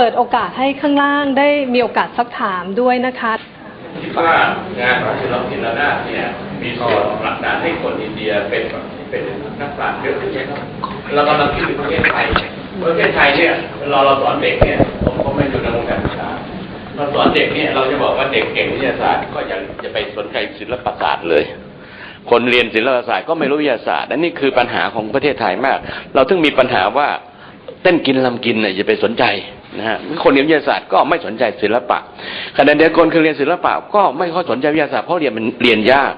เปิดโอกาสให้ข้างล่างได้มีโอกาสซักถามด้วยนะคะว่างานของศิลปินระนาดเนี่ยมีส่วนผลักดันให้คนอินเดียเป็นเป็นนักปราชญ์เยอะขึ้นเยอะครับเรากำลังคิดถึงประเทศไทยประเทศไทยเนี่ยเราเราสอนเด็กเนี่ยผมก็ไม่อยู่ในวงการศึกษาเราสอนเด็กเนี่ยเราจะบอกว่าเด็กเก่งวิทยาศาสตร์ก็อย่าจะไปสนใจศิลปศาสตร์เลย คนเรียนศิลปศาสตร์ก็ไม่รู้วิทยาศาสตร์และนี่คือปัญหาของประเทศไทยมาก เราถึงมีปัญหาว่าเต้นกินลำกินเนี่ยอย่าไปสนใจ นะฮะคนเรียนวิทยาศาสตร์ก็ไม่สนใจศิลปะขณะเดียวกันคนเรียนศิลปะ ก็ไม่ค่อยสนใจวิทยาศาสตร์เพราะเรียนมันเรียนยาก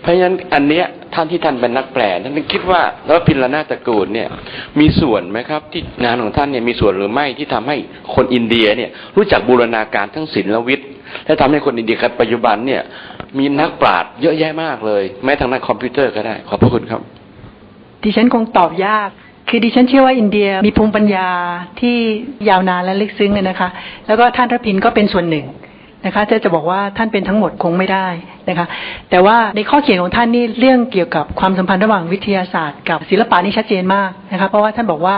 เพราะฉะนั้นอันเนี้ยท่านที่ท่านเป็นนักแปลท่านคิดว่าแล้วพินละนาตระกูลเนี่ยมีส่วนไหมครับ ที่งานของท่านเนี่ยมีส่วนหรือไม่ที่ทำให้คนอินเดียเนี่ยรู้จักบูรณาการทั้งศิลปวิทย์ และทำให้คนอินเดียปัจจุบันเนี่ยมีนักปราชญ์เยอะแยะมากเลย แม้ทางด้านคอมพิวเตอร์ก็ได้ ขอบพระคุณครับดิฉันคงตอบยาก คือดิฉันเชื่อว่าอินเดียมีภูมิปัญญาที่ยาวนานและลึกซึ้งเลยนะคะ แล้วก็ท่านรพินก็เป็นส่วนหนึ่งนะคะจะจะบอกว่าท่านเป็นทั้งหมดคงไม่ได้นะคะ แต่ว่าในข้อเขียนของท่านนี่เรื่องเกี่ยวกับความสัมพันธ์ระหว่างวิทยาศาสตร์กับศิลปะนี่ชัดเจนมากนะคะ เพราะว่าท่านบอกว่า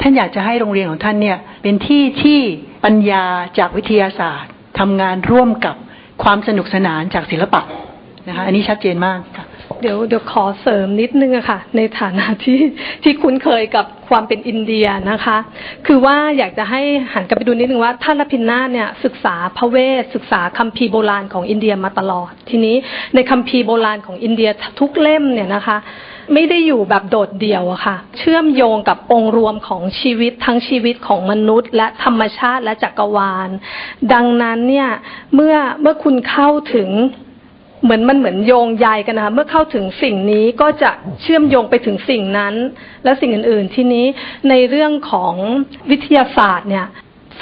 ท่านอยากจะให้โรงเรียนของท่านเนี่ยเป็นที่ที่ปัญญาจากวิทยาศาสตร์ทำงานร่วมกับความสนุกสนานจากศิลปะนะคะ อันนี้ชัดเจนมากค่ะ เดี๋ยวเดี๋ยวขอเสริมนิดนึงอะค่ะ ในฐานะที่ที่คุ้นเคยกับความเป็นอินเดียนะคะ คือว่าอยากจะให้หันกลับไปดูนิดนึงว่าท่านรพินนาเนี่ยศึกษาพระเวทศึกษาคัมภีร์โบราณของอินเดียมาตลอด ทีนี้ในคัมภีร์โบราณของอินเดียทุกเล่มเนี่ยนะคะ ไม่ได้อยู่แบบโดดเดี่ยวอะค่ะ เชื่อมโยงกับองค์รวมของชีวิตทั้งชีวิตของมนุษย์ และธรรมชาติและจักรวาล ดังนั้นเนี่ยเมื่อเมื่อคุณเข้าถึง เหมือนมันเหมือนโยงใยกันนะคะ เมื่อเข้าถึงสิ่งนี้ก็จะเชื่อมโยงไปถึงสิ่งนั้น และสิ่งอื่น ๆ ที่นี้ในเรื่องของวิทยาศาสตร์เนี่ย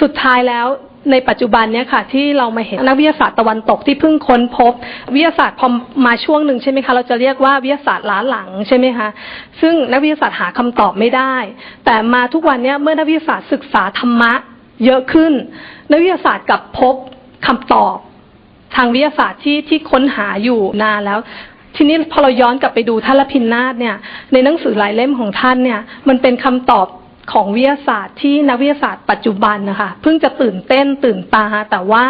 สุดท้ายแล้วในปัจจุบันเนี่ยค่ะ ที่เรามาเห็นนักวิทยาศาสตร์ตะวันตกที่เพิ่งค้นพบ วิทยาศาสตร์พอมาช่วงหนึ่งใช่ไหมคะเราจะเรียกว่าวิทยาศาสตร์ล้าหลังใช่ไหมคะซึ่งนักวิทยาศาสตร์หาคำตอบไม่ได้ แต่มาทุกวันเนี่ยเมื่อนักวิทยาศาสตร์ศึกษาธรรมะเยอะขึ้น นักวิทยาศาสตร์กลับพบคำตอบางวิทยาศาสตร์ที่ที่ค้นหาอยู่นานแล้ว ทีนี้พอเราย้อนกลับไปดูท่านละพินนาถเนี่ย ในหนังสือหลายเล่มของท่านเนี่ย มันเป็นคำตอบของวิทยาศาสตร์ที่นักวิทยาศาสตร์ปัจจุบันนะคะเพิ่งจะตื่นเต้นตื่นตา แต่ว่า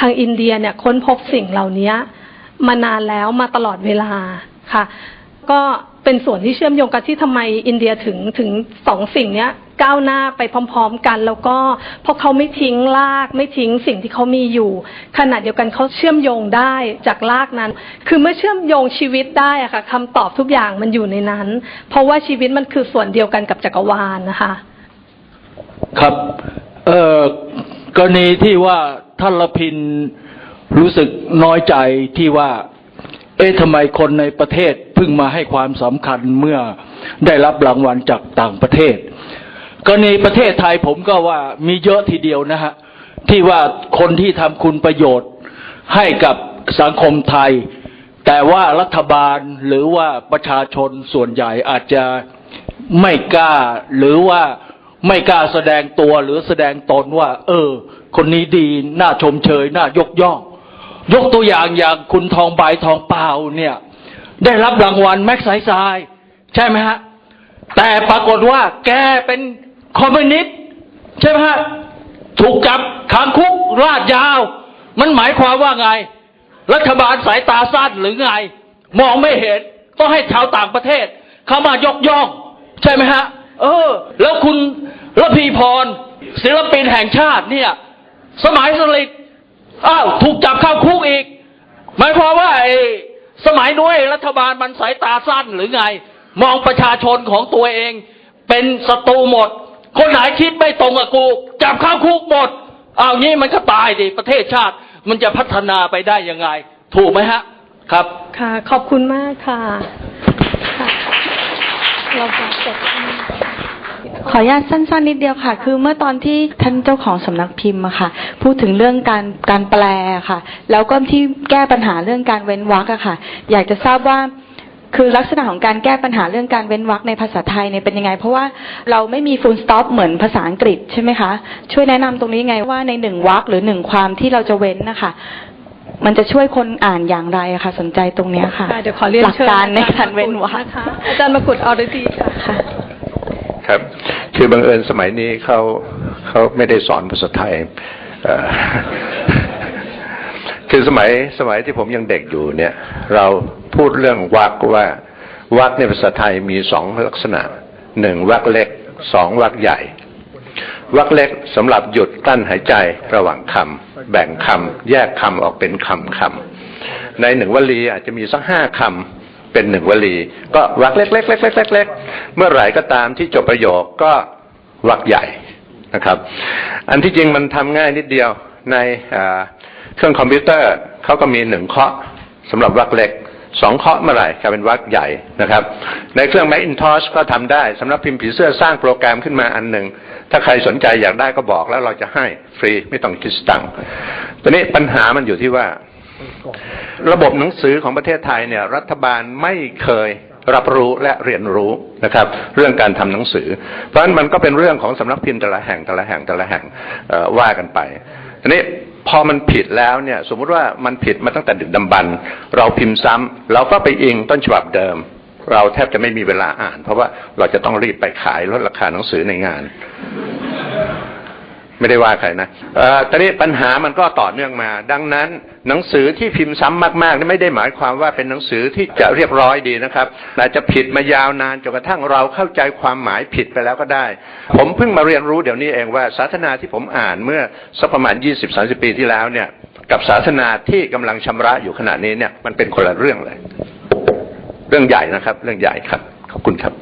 ทางอินเดียเนี่ยค้นพบสิ่งเหล่านี้มานานแล้วมาตลอดเวลาค่ะ ก็เป็นส่วนที่เชื่อมโยงกันที่ทำไมอินเดียถึงถึงสองสิ่งเนี้ย ก้าวหน้าไปพร้อม ๆ กัน แล้วก็เพราะเขาไม่ทิ้งรากไม่ทิ้งสิ่งที่เขามีอยู่ ขณะเดียวกันเขาเชื่อมโยงได้จากรากนั้น คือเมื่อเชื่อมโยงชีวิตได้อะค่ะคำตอบทุกอย่างมันอยู่ในนั้น เพราะว่าชีวิตมันคือส่วนเดียวกันกับจักรวาลนะคะ ครับเอ่อกรณีที่ว่าท่านละพินรู้สึกน้อยใจที่ว่า เอ๊ะทำไมคนในประเทศเพิ่งมาให้ความสำคัญเมื่อได้รับรางวัลจากต่างประเทศ กรณีประเทศไทยผมก็ว่ามีเยอะทีเดียวนะฮะ ที่ว่าคนที่ทำคุณประโยชน์ให้กับสังคมไทย แต่ว่ารัฐบาลหรือว่าประชาชนส่วนใหญ่อาจจะไม่กล้า หรือว่าไม่กล้าแสดงตัวหรือแสดงตนว่า เออ คนนี้ดีน่าชมเชยน่ายกย่อง ยกตัวอย่างอย่างคุณทองใบทองเปล่าเนี่ย ได้รับรางวัลแม็กไซไซด์ใช่ไหมฮะ แต่ปรากฏว่าแกเป็น คอมมิวนิสต์ใช่ไหมฮะถูกจับขังคุกลาดยาว มันหมายความว่าไง รัฐบาลสายตาสั้นหรือไง มองไม่เห็นต้องให้ชาวต่างประเทศ เข้ามายกย่อง ใช่ไหมฮะ เออ แล้วคุณระพีพร ศิลปินแห่งชาติเนี่ย สมัยสลิดอ้าวถูกจับเข้าคุกอีก หมายความว่าไอ้สมัยนู้นรัฐบาลมันสายตาสั้นหรือไง มองประชาชนของตัวเอง เป็นศัตรูหมด คนไหนคิดไม่ตรงกับกู จับเข้าคุกหมด เอางี้มันก็ตายดิประเทศชาติมันจะพัฒนาไปได้ยังไง ถูกไหมฮะ ครับ ค่ะ ขอบคุณมากค่ะค่ะเราจะจบขออนุญาตสั้นๆนิดเดียวค่ะ คือเมื่อตอนที่ท่านเจ้าของสำนักพิมพ์อะค่ะ พูดถึงเรื่องการการแปลค่ะ แล้วก็ที่แก้ปัญหาเรื่องการเว้นวรรคอะค่ะ อยากจะทราบว่า คือลักษณะของการแก้ปัญหาเรื่องการเว้นวรรคในภาษาไทยเนี่ยเป็นยังไง เพราะว่าเราไม่มี full stop เหมือนภาษาอังกฤษใช่ไหมคะ ช่วยแนะนำตรงนี้ยังไงว่าในหนึ่งวรรคหรือหนึ่งความที่เราจะเว้นนะคะมันจะช่วยคนอ่านอย่างไรอะคะสนใจตรงเนี้ยค่ะค่ะเดี๋ยวขอเรียนหลักเชิญการในอจการเว้นวรรคนะคะอาจารย์มกุฎอรดีค่ะค่ะครับ คือบังเอิญสมัยนี้เขาเขาไม่ได้สอนภาษาไทยเอ่อคือสมัยสมัยที่ผมยังเด็กอยู่เนี่ย เรา พูดเรื่องวักว่าวักในภาษาไทยมีสองลักษณะหนึ่งวักเล็กสองวักใหญ่วักเล็กสำหรับหยุดกลั้นหายใจระหว่างคำแบ่งคำแยกคำออกเป็นคำคำในหนึ่งวลีอาจจะมีสักห้าคำเป็นหนึ่งวลี ก็วักเล็กเล็กเล็กเล็กเล็กเล็กเมื่อไหร่ก็ตามที่จบประโยคก็วักใหญ่นะครับ อันที่จริงมันทำง่ายนิดเดียวในเครื่องคอมพิวเตอร์เขาก็มีหนึ่งเคาะสำหรับวักเล็ก สองเคาะเมื่อไหร่กลายเป็นวักใหญ่นะครับ ในเครื่อง Macintosh ก็ทำได้สำหรับพิมพ์ผีเสื้อสร้างโปรแกรมขึ้นมาอันหนึ่ง ถ้าใครสนใจอยากได้ก็บอกแล้วเราจะให้ฟรีไม่ต้องคิดสตังค์ตอนนี้ปัญหามันอยู่ที่ว่า ระบบหนังสือของประเทศไทยเนี่ยรัฐบาลไม่เคยรับรู้และเรียนรู้นะครับ เรื่องการทำหนังสือ เพราะฉะนั้นมันก็เป็นเรื่องของสำนักพิมพ์แต่ละแห่งแต่ละแห่งแต่ละแห่งว่ากันไปทีนี้ พอมันผิดแล้วเนี่ย สมมุติว่ามันผิดมาตั้งแต่ดึกดำบรรเราพิมพ์ซ้ำเราก็ไปอิงต้นฉบับเดิม เราแทบจะไม่มีเวลาอ่าน เพราะว่าเราจะต้องรีบไปขายลดราคาหนังสือในงาน ไม่ได้ว่าใครนะเอ่อตอนนี้ปัญหามันก็ต่อเนื่องมา ดังนั้นหนังสือที่พิมพ์ซ้ำมากๆนี่ไม่ได้หมายความว่าเป็นหนังสือที่จะเรียบร้อยดีนะครับอาจจะผิดมายาวนานจนกระทั่งเราเข้าใจความหมายผิดไปแล้วก็ได้ ผมเพิ่งมาเรียนรู้เดี๋ยวนี้เองว่าศาสนาที่ผมอ่านเมื่อสักประมาณ20-30ปีที่แล้วเนี่ย กับศาสนาที่กำลังชำระอยู่ขณะนี้เนี่ยมันเป็นคนละเรื่องเลย เรื่องใหญ่นะครับ เรื่องใหญ่ครับขอบคุณครับ